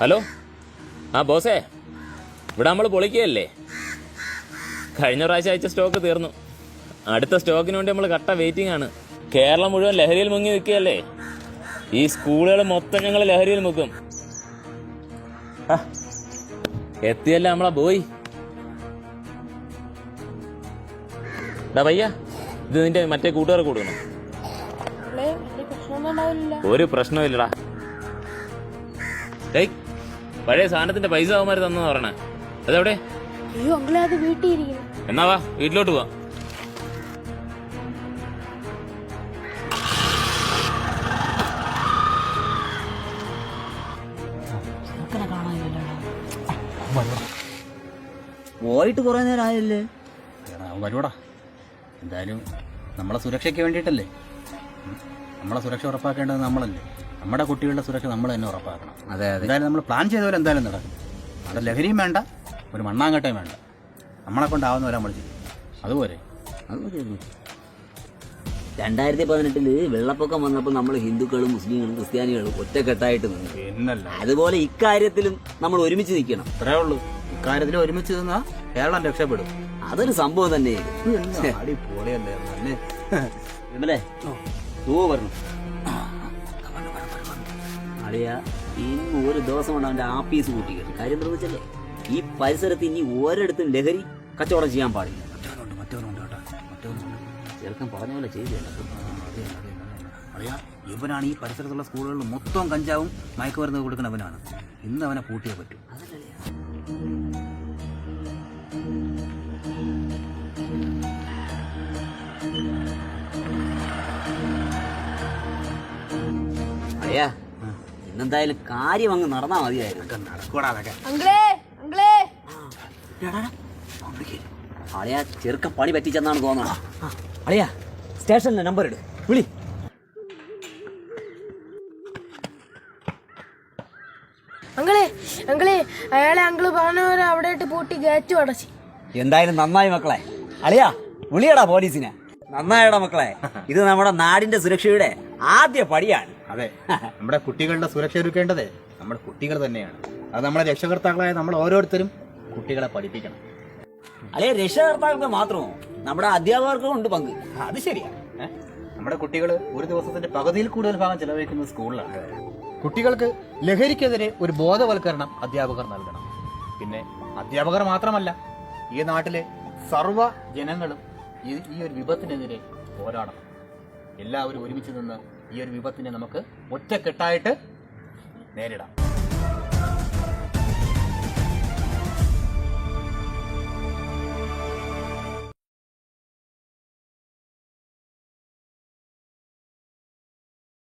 Hello? ആ ബോസേ. ഇവിടെ നമ്മൾ പൊളിക്കുകയല്ലേ? കഴിഞ്ഞ പ്രാവശ്യം അയച്ച സ്റ്റോക്ക് തീർന്നു. അടുത്ത സ്റ്റോക്കിന് വേണ്ടി നമ്മൾ കട്ട വെയിറ്റിംഗ് ആണ്. കേരളം മുഴുവൻ ലഹരിയിൽ മുങ്ങി നിൽക്കുകയല്ലേ? ഈ സ്കൂളുകൾ മൊത്തം ഞങ്ങൾ ലഹരിയിൽ മുക്കും. എത്തിയല്ല നമ്മളാ ബോയ്? ഡാ പയ്യ ഇത് നിന്റെ മറ്റേ കൂട്ടുകാർക്ക് കൊടുക്കണം ഒരു പ്രശ്നമില്ലടാ പഴയ സാധനത്തിന്റെ പൈസ അവന്മാര് തന്നെന്ന് പറഞ്ഞേ അതെവിടെ? അയ്യോ അങ്കിളെ അത് വീട്ടിൽ ഇരിക്കുന്നു എന്നാ വാ വീട്ടിലോട്ട് പോവാ. പോയിട്ട് കുറെ നേരം ആയല്ലേ? വരൂടാ വരുവടാ. എന്തായാലും നമ്മളെ സുരക്ഷയ്ക്ക് വേണ്ടിയിട്ടല്ലേ? നമ്മളെ സുരക്ഷ ഉറപ്പാക്കേണ്ടത് നമ്മളല്ലേ? നമ്മുടെ കുട്ടികളുടെ സുരക്ഷ നമ്മൾ തന്നെ ഉറപ്പാക്കണം. അതെ അതെ. എന്തായാലും നമ്മൾ പ്ലാൻ ചെയ്തവരെ എന്തായാലും നടക്കും. അവിടെ ലഹരിയും വേണ്ട ഒരു മണ്ണാങ്കട്ടയും വേണ്ട. നമ്മളെ കൊണ്ടാവുന്നവരെ നമ്മൾ ചെയ്യും. അതുപോലെ. രണ്ടായിരത്തി പതിനെട്ടിൽ വെള്ളപ്പൊക്കം വന്നപ്പോൾ നമ്മൾ ഹിന്ദുക്കളും മുസ്ലിങ്ങളും ക്രിസ്ത്യാനികളും ഒറ്റക്കെട്ടായിട്ട് നിന്നു. പിന്നല്ല. അതുപോലെ ഇക്കാര്യത്തിലും നമ്മൾ ഒരുമിച്ച് നിൽക്കണം. അത്രേ ഉള്ളൂ. ഇക്കാര്യത്തിൽ ഒരുമിച്ച് നിന്നാൽ കേരളം രക്ഷപ്പെടും. അതൊരു സംഭവം തന്നെ അടിപൊളിയല്ലേ പറഞ്ഞു. അളിയ ഇന്ന് ഒരു ദിവസം കൊണ്ട് അവന്റെ ആപ്പീസ് കൂട്ടിക്കണം കാര്യം നിർവഹിച്ചല്ലേ വെച്ചല്ലേ ഈ പരിസരത്ത് ഇനി ഒരിടത്തും ലഹരി കച്ചവടം ചെയ്യാൻ പാടില്ല. മറ്റവനുണ്ട് മറ്റവനുണ്ട് കേട്ടോ. മറ്റവനുണ്ട്. ചെറുക്കൻ പറഞ്ഞ പോലെ ചെയ്തില്ല ഇവനാണ് ഈ പരിസരത്തുള്ള സ്കൂളുകളിൽ മൊത്തം കഞ്ചാവും മയക്കുമരുന്ന് കൊടുക്കുന്നവനാണ് ഇന്ന് അവനെ പൂട്ടിയേ പറ്റൂ. അയ്യാ ഇന്നെന്തായാലും കാര്യം അങ്ങ് നടന്നാ മതിയായിരുന്നു. നടക്കൂടാ അതൊക്കെ. അളിയാ ചെറുക്ക പണി പറ്റിച്ചെന്നാണ് തോന്നണം അളിയാ സ്റ്റേഷനിലെ നമ്പർ ഇട്. വിളി. അങ്കിളേ അങ്കിളേ അയാളെ അങ്കിൾ പറഞ്ഞവരെ അവിടെയിട്ട് പൂട്ടി ഗേറ്റ് അടച്ചു. എന്തായാലും നന്നായി മക്കളെ. അളിയാ വിളിയടാ പോലീസിനെ. നന്നായടാ മക്കളെ. ഇത് നമ്മുടെ നാടിന്റെ സുരക്ഷയുടെ ആദ്യ പടിയാണ്. അതെ. നമ്മുടെ കുട്ടികളുടെ സുരക്ഷ ഒരുക്കേണ്ടത്. നമ്മുടെ കുട്ടികൾ തന്നെയാണ്. അത് നമ്മളെ രക്ഷകർത്താക്കളായ നമ്മൾ ഓരോരുത്തരും കുട്ടികളെ പഠിപ്പിക്കണം. അല്ലെ രക്ഷകർത്താക്കൾക്ക് മാത്രമോ? നമ്മുടെ അധ്യാപകർക്കും ഉണ്ട് പങ്ക്. അത് ശരിയാ. നമ്മുടെ കുട്ടികൾ ഒരു ദിവസത്തിന്റെ പകുതിയിൽ കൂടുതൽ ഭാഗം ചെലവഴിക്കുന്നത് സ്കൂളിലാണ്. കുട്ടികൾക്ക് ലഹരിക്കെതിരെ ഒരു ബോധവൽക്കരണം അധ്യാപകർ നൽകണം. പിന്നെ അധ്യാപകർ മാത്രമല്ല ഈ നാട്ടിലെ സർവ ജനങ്ങളും ഈ ഈ ഒരു വിപത്തിനെതിരെ പോരാടണം. എല്ലാവരും ഒരുമിച്ച് നിന്ന് ഈ ഒരു വിപത്തിനെ നമുക്ക് ഒറ്റക്കെട്ടായിട്ട് നേരിടാം.